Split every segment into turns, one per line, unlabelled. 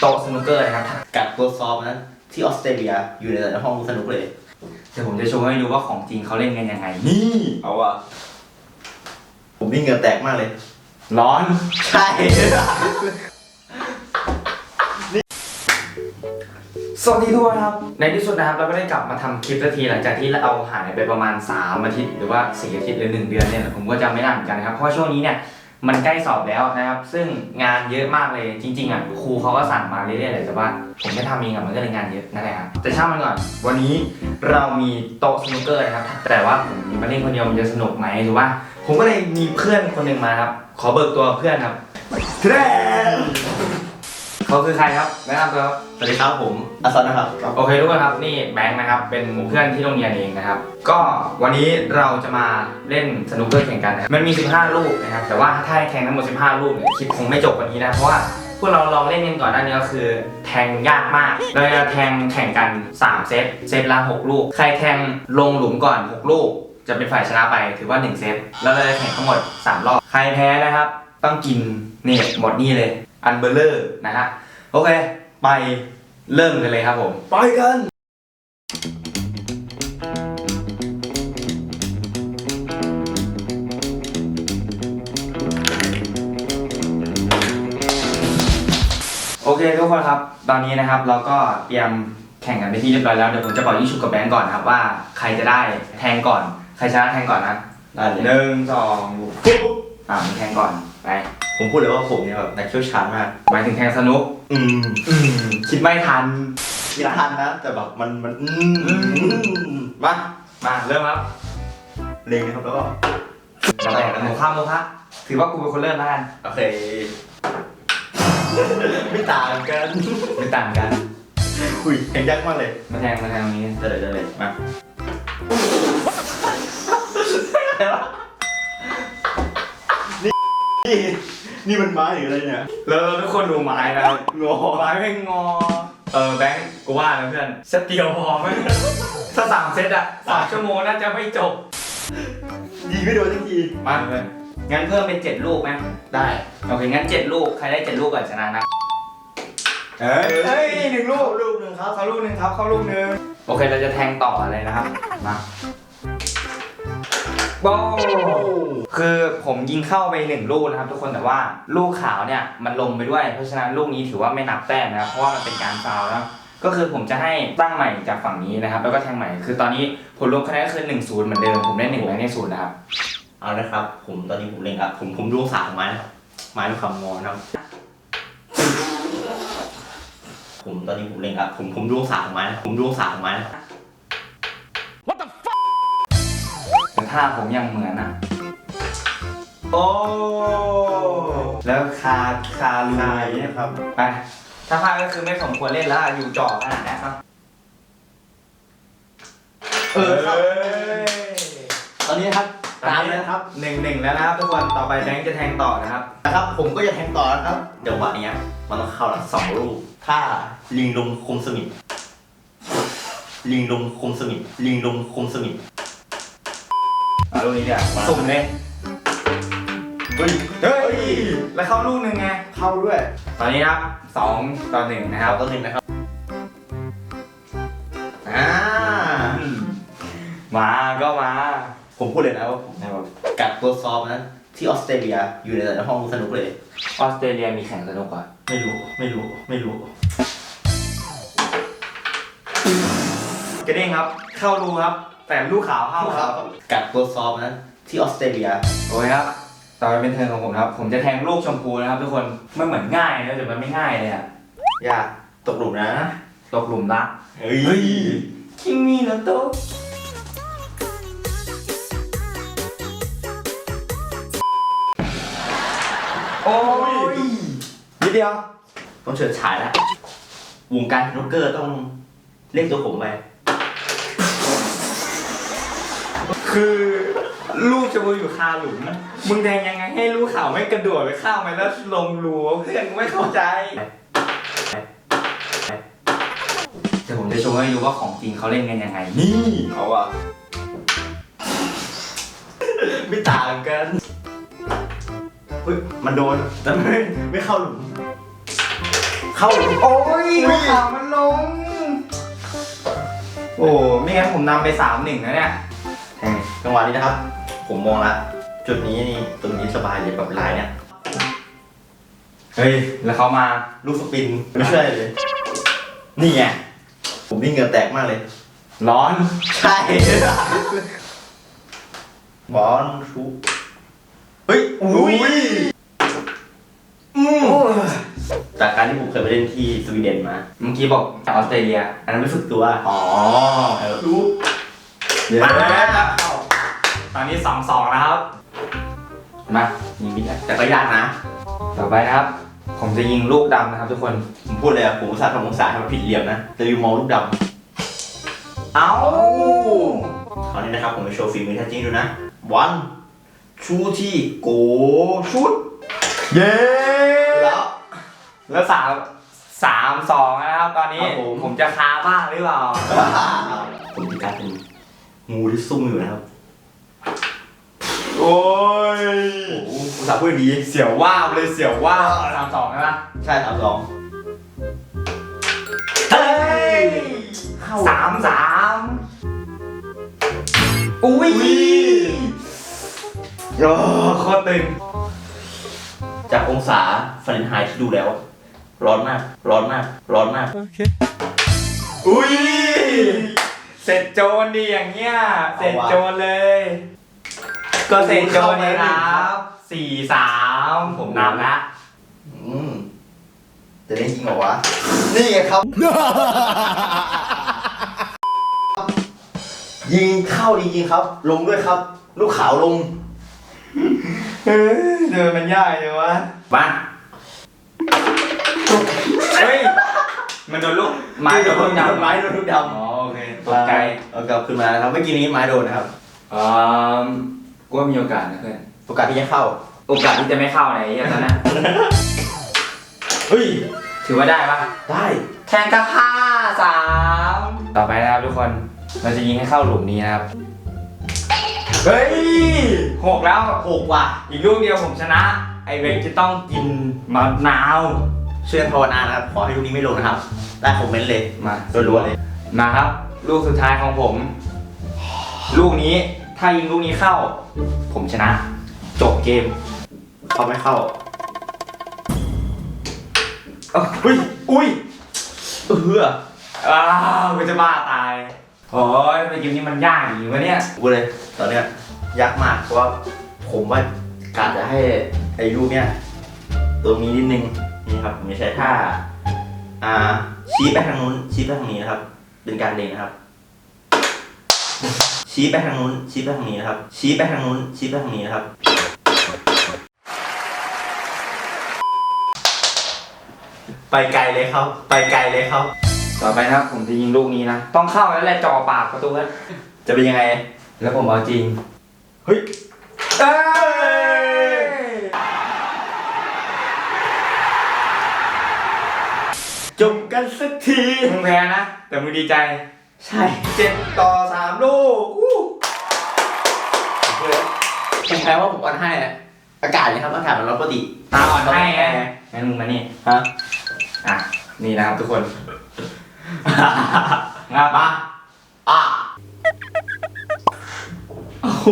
โต๊ะสนุกเกอร์นะครับ
กัดตัวซอฟนะที่ออสเตรเลียอยู่ในห้องสนุกเลย
เดี๋ยวผมจะโชว์ให้ดูว่าของจริงเขาเล่นกันยังไง นี่
เอาอะผมนี่เหงื่อแตกมากเลย
ร้อน
ใช่
สวัสดีทุกคนครับ ในที่สุดนะครับเราก็ได้กลับมาทำคลิปสักทีหลังจากที่เราหายไปประมาณ 3 อาทิตย์ หรือว่า 4 อาทิตย์หรือ 1 เดือนเนี่ยผมก็จำไม่ได้เหมือนกันนะครับ เพราะว่าช่วงนี้เนี่ย มันใกล้สอบแล้วนะครับ ซึ่งงานเยอะมากเลยจริงๆอะครูเขาก็สั่งมาเรื่อยๆเลยแต่ว่าผมไม่ทำเองอะมันก็เลยงานเยอะนั่นแหละครับแต่ช่างมันก่อน วันนี้เรามีโต๊ะสนุกเกอร์นะครับ แต่ว่าผมมาเล่นคนเดียวมันจะสนุกไหมหรือว่า ผมก็เลยมีเพื่อนคนหนึ่งมาครับ ขอเบิกตัวเพื่อนครับเทรน เขาคือใครครับแนะนำตัวครับ
สวัสดีครับผมอาซอนนะครับ
โอเคทุกคนครับนี่แบงค์นะครับเป็นเพื่อนที่โรงเรียนเองนะครับ ก็วันนี้เราจะมาเล่นสนุกเกอร์แข่งกันนะครับมันมี 15 ลูกนะครับ แต่ว่าถ้าให้แข่งทั้งหมด 15 ลูกเนี่ยคลิปคงไม่จบวันนี้นะเพราะว่าพวกเราลองเล่นกันก่อนหน้านี้ก็คือ แทงยากมากเราจะแทงแข่งกัน 3 เซตเซตละ6ลูก ใครแทงลงหลุมก่อน 6 ลูก จะเป็นฝ่ายชนะไปถือว่า 1 เซตแล้วเราจะแข่งทั้งหมด 3 รอบ ใครแพ้นะครับ ต้องกินนี่หมดนี่เลยอันเบลเลอร์นะฮะ โอเค ไปเริ่มกันเลยครับผม
ไปกัน
โอเคทุกคนครับ ตอนนี้นะครับเราก็เตรียมแข่งกันไปนที่เรียบร้อยแล้วเดี๋ยวผมจะบอกยี่ชุกกับแบงก์ก่อนนะครับว่าใครจะได้แทงก่อน ใครชนะแทงก่อนนะ
ได้เลย
หนึ่งสองปุ๊บอ่ามึงแทงก่อน ไป
ผมพูดเลยว่าผมเนี่ยแบบนักเชี่ยวชาญมาก
หมายถึงแทงสนุก
อืม
อืมคิดไม่ทัน
คิดทันนะ แต่แบบมันมันอืม
อืม
มา
มาเริ่มครับ
เล็งนะครับแล้วก็
เราแข่งกันหมูข้ามโมคะถือว่ากูเป็นคนเริ่มแล้วกัน
โอเค ไม่ต่างกัน
ไม่ต่างกัน
อุ้ยแข่งยากมากเลย
มาแทงมาแทงตรงนี้
ได้เลยได้เลยมา นี่นี่มันไม้หรืออะไรเนี่ย
แล้วทุกคนดูไม้นะครับ
งอ
ไม้ไม่งอ เออแบงค์กูว่านะเพื่อนสเตียวพอไหมถ้าสามเซตอะสามชั่วโมงน่าจะไม่จบ
ยิงไม่โดนสักที
มาเพื่อนงั้นเพิ่มเป็นเจ็ดลูกไหม
ได้
โอเคงั้นเจ็ดลูกใครได้เจ็ดลูกก่อนชนะนะ
เฮ้ย
เฮ้ยหนึ่งลูก
ลูกหนึ่งครับ
เข้าลูกหนึ่งครับเข้าลูกหนึ่งโอเคเราจะแทงต่อเลยนะครับ มา โบคือผมยิงเข้าไปหนึ่งลูกนะครับทุกคนแต่ว่าลูกขาวเนี่ยมันลงไปด้วย เพราะฉะนั้นลูกนี้ถือว่าไม่นับแต้มนะครับเพราะว่ามันเป็นการฟาวล์นะก็คือผมจะให้ตั้งใหม่จากฝั่งนี้นะครับ แล้วก็แทงใหม่คือตอนนี้ผลรวมคะแนนก็คือ1นศูนย์เหมือนเดิมผมได้หนึ่งไว้ในศูนย์นะครับ
เอาละครับ ผมตอนนี้ผมเล็งครับผมผมดูองศาของไม้นะครับไม้มีความงอนะครับผมตอนนี้ผมเล็งครับผมผมดูองศาของไม้นะผมดูองศาของไม้นะครับา
ผมยังเหมือนอะ โอ้ แล้วคาคาลู
ใช่
ย
นะครับ
ไปถ้าพลาดก็คือไม่สมควรเล่นแล้วอะอยู่จ่อขนาดนี้ครับ
เออครับ
ย
ตอนนี้นะครับตามเลยนะครับ
หนึ่งหนึ่งแล้วนะครับทุกคนต่อไปแบงค์จะแทงต่อนะครับ
นะครับ ผมก็จะแทงต่อนะครับ เดี๋ยววันนี้มันต้องเข้าละสองลูกถ้าลิงลมคมสมิธลิงลมคมสมิธลิงลมคมสมิธ
เอาลูกนี้เดี๋ยว
มา
สุ่มเลย
เฮ้ย
เฮ้ยแล้วเข้าลูกหนึ่งไง
เข้าด้วย
ตอนนี้นะครับสองต่อหนึ่งนะค
เอา
รับ
ต้นหนึ่งนะครับอ่า
มาก็มา
ผมพูดเลยนะว่าผมเนี่ยแบบกัดตัวซอฟนะที่ออสเตรเลียอยู่ในห้องสนุกเลย
ออสเตรเลียมีแข่งสนุกกว่า
ไม่รู้ไม่รู้ไม่รู้
กระเด้งครับ เข้ารูครับ แต่ลูกขาวเข้าครับ
กัดตัวซอฟนะที่ออสเตรเลีย
โอเคครับ ต่อไปเป็นเทิร์นของผมนะครับ ผมจะแทงลูกชมพูนะครับทุกคน มันเหมือนง่ายนะแต่มันไม่ง่ายเลยอะ
ยากตกหลุมนะ
ตกหลุมรัก
เฮ้ย
คิมิโนโตะโอ้ยนิดเดียว
ต้องเฉิดฉายแล้ววงการสนุกเกอร์ต้องเรียกตัวผมไป
คือลูกชมพูอยู่คาหลุม มึงแทงยังไงให้ลูกขาวไม่กระโดดไปข้ามไปแล้วลงรูวะเพื่อนกูไม่เข้าใจเดี๋ยวผมจะโชว์ให้ดูว่าของจริงเขาเล่นกันยังไง นี่
เอาอะไม่ต่างกันเฮ้ยมันโดนแต่ไม่ไม่เข้าหลุม เข้า
โอ้ยข่าวมันลง โอ้ไม่งั้นผมนำไปสามหนึ่งนะเนี่ย
จังหวะนี้นะครับ ผมมองละจุดนี้นี่ตรงนี้สบายเลยแบบลายเนี่ย
เฮ้ยแล้วเขามา
ลูกสปินไม่ใช่เลย นี่ไงผมนี่เหงื่อแตกมากเลย
ร้อน
ใช่บอลชุบเฮ้ยอุ้ยอืมจากการที่ผมเคยไปเล่นที่สวีเดนมา
เมื่อกี้บอกออสเตรเลีย
อันนั้นไม่ฝึกตัว อ๋อรู้
เดี๋ยว
มา
ตอนนี้สองสองแล้วครับ มายิงบิด
แต่ก็ยากนะ
ต่อไปนะครับ ผมจะยิงลูกดำนะครับ ทุกคน
ผมพูดเลยอะผมอุตส่าห์ทำองศาให้มันผิดเหลี่ยมนะแต่ลืมมองลูกดำ
เอา
คราวนี้นะครับ ผมจะโชว์ฝีมือแท้จริงดูนะ วันชูที่โกชุด
เย้
แล้ว
แล้วสามสามสองนะครับ ตอนนี้
ครับผม
ผมจะคาบ้างหรือเปล่า
ผมจะกลายเป็นงูที่ซุ่มอยู่นะครับ
โอ้ ย
โอ้โหอุตส่าห์พูดดี
เสียวว่าบเลยเสียวว่าบสามสองใช่ปะ
ใช่สามสอง
เฮ้ย
เข้า
สามสามอุ้ยโอ้โคตรตึง
จากองศาฟาเรนไฮต์ที่ดูแล้ว ร้อนมาก ร้อนมาก ร้อนมาก
อุ้ย เสร็จโจรดีอย่างเงี้ย เสร็จโจรเลย ก็เสร็จโจรเลยครับสี่สามผมนำละ
อืมจะเล่นจริงเหรอวะ นี่ไงครับ ยิงเข้าจริงๆครับ ลงด้วยครับ ลูกขาวลง
เฮ้ยเดินมันยากเลยวะมาเฮ้ย มันโดนลูกไม้โดนลูกดำ
ไม้โดนลูกด
อ๋อโอเคำตกใจ
เอากลับขึ้นมานะครับ เมื่อกี้นี้ไม้โดนนะครับ
อ่า กูว่ามีโอกาสนะเพื่อน
โอกาสที่จะเข้า
โอกาสที่จะไม่เข้าไหนอย่างนั้นนะ
เฮ้ย
ถือว่าได้ปะ
ได้
แทงกับห้าสามต่อไปนะครับทุกคนเราจะยิงให้เข้าหลุมนี้นะครับ เฮ้ยหกแล้ว
หกว่ะ
อีกลูกเดียวผมชนะ ไอเวกจะต้องกินมะนาว
เชื่อภาวนานะครับขอให้ลูกนี้ไม่ลงนะครับ ได้คอมเมนต์เลย
มา
รัวๆเลย
มาครับ ลูกสุดท้ายของผม ลูกนี้ ถ้ายิงลูกนี้เข้า ผมชนะ จบเกม
เขาไม่เข้า
เอ้าอุ้ย อุ้ย
เออ
อ้าวกูจะบ้าตาย โอ้ยไมเกมนี้มันยากอย่างนี้วะเนี่ย
พูเลย ตอนเนี้ยยากมากเพราะว่าผมว่ากะจะให้ไอ้ลูกเนี้ยตรงนี้นิดนึงนี่ครับผมจะใช้ท่า อ่าชี้ไปทางนู้นชี้ไปทางนี้นะครับ เป็นการเล็งนะครับ ชี้ไปทางนู้น ชี้ไปทางนี้นะครับ ชี้ไปทางนู้น ชี้ไปทางนี้นะครับ ไปไกลเลยครับ ไปไกลเลยครับ
ต่อไปนะครับผมจะยิงลูกนี้นะ ต้องเข้าแล้วแหละจ่อปากประตูแล้ว
จะเป็นยังไง
แล้วผมเอาจริง
เฮ้ย
เอ้ย
จบกันสักที
มึงแพ้นะ แต่มึงดีใจ
ใช่
เจ็ดต่อสามลูกอู้
ผมแพ้ว่าผมอ่อนให้อะอากาศนะครับอากาศมันร้อนปกติ
ตาอ่อนให้ไงงั้นมึงมานี่
ฮะ
อะนี่นะครับทุกคนงาปะ
อะ
โอ้โห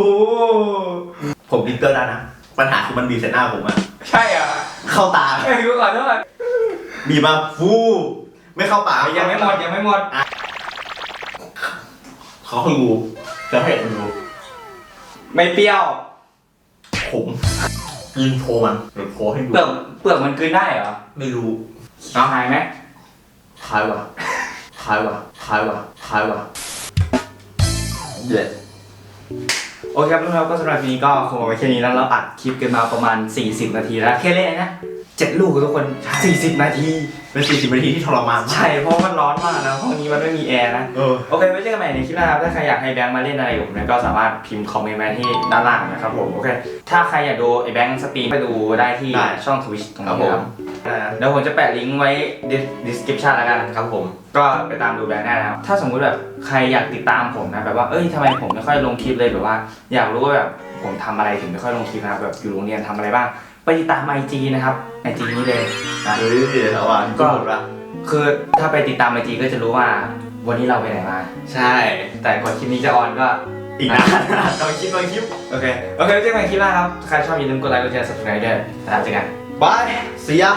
ผมดิปเตอร์ได้นะ ปัญหาคือมันบีบใส่หน้าผมอะ
ใช่เหรอะ
เข้าตา
เอ้ยกูขอโทษ
บีบมาฟูไม่เข้าปาก
ยังไม่หมดยังไม่หมด
เขาให้ดูจะให้ดู
ไม่เปรี้ยว
ผมยิงโชว์มันหรือโชว์ให้ดู
เปลือกเปลือกมันกลืนได้เหรอ
ไม่รู้
เอาหายไหม
คล้ายว่ะคล้ายว่ะคล้ายว่ะคล้ายว่ะเด็ด
โอเคครับทุกคนก็สำหรับวันนี้ก็คงเอาไว้แค่นี้แล้วเราอัดคลิปกันมาประมาณ 40 นาทีแล้วแค่เล่นนะ เจ็ดลูกทุกคน40นาที
เป็นสี่สิบนาทีที่ทรมานมาก
ใช่เพราะมันร้อนมากนะห้องนี้มันไม่มีแอร์นะ
เออ
โอเคไว้เจอกันใหม่ในคลิปหน้าครับถ้าใครอยากให้แบงค์มาเล่นอะไรกับผมเนี่ยก็สามารถพิมพ์คอมเมนต์มาที่ด้านล่างนะครับผมโอเคถ้าใครอยากดูไอ้แบงค์สตรีมไปดูได้ที่
ได้
ช่อง Twitch ตรง
ครับ
นี้
ผม
ครับเดี๋ยวผมจะแปะลิงก์ไว้ description แล้วกัน
ครับผม
ก็ไปตามดูแบงค์ได้นะครับ ถ้าสมมุติแบบใครอยากติดตามผมนะแบบว่า เอ้ยทำไมผมไม่ค่อยลงคลิปเลยแบบว่า อยากรู้ว่าแบบผมทำอะไรถึงไม่ค่อยลงคลิปนะครับแบบอยู่โรงเรียนทำอะไรบ้าง ไปติดตามไอจีนะครับไอจีนี้เลยนะ
เฮ้ยเอาว่ะ
ก็
ก็หมดละ
คือถ้าไปติดตามไอจีก็จะรู้ว่าวันนี้เราไปไหนมา
ใช่
แต่กว่าคลิปนี้จะออนก็
อีกนาน
ต้องคลิปต้องคลิป โอเค โอเคเจอกันใหม่คลิปหน้าครับ ใครชอบอย่าลืมกดไลค์ กดแชร์ subscribe ด้วยนะครับเจอกัน
บาย see ya